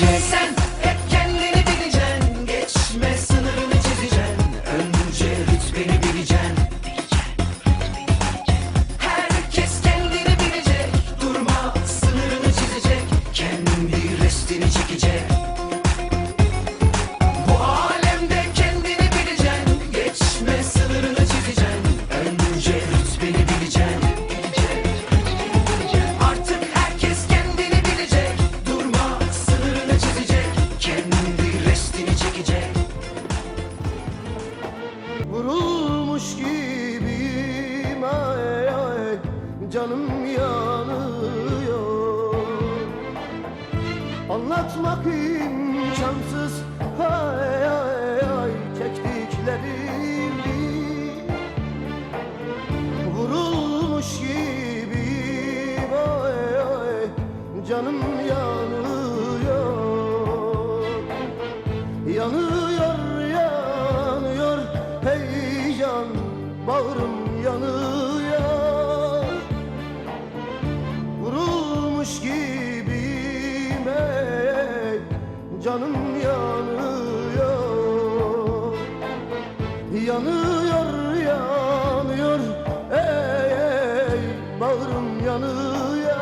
Yes, I'm canım yanıyor. Anlatmak imkansız canım yanıyor. Yanıyor yanıyor. Ey ey bağrım yanıyor.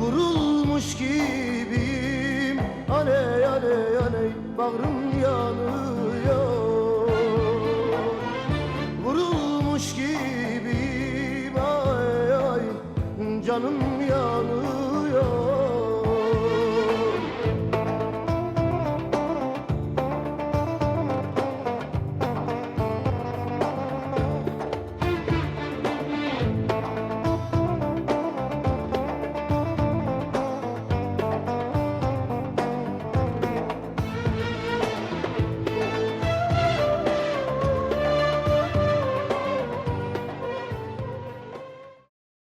Vurulmuş gibiyim. Aley aley aley bağrım yanıyor. Vurulmuş gibiyim. Ay ay canım yanıyor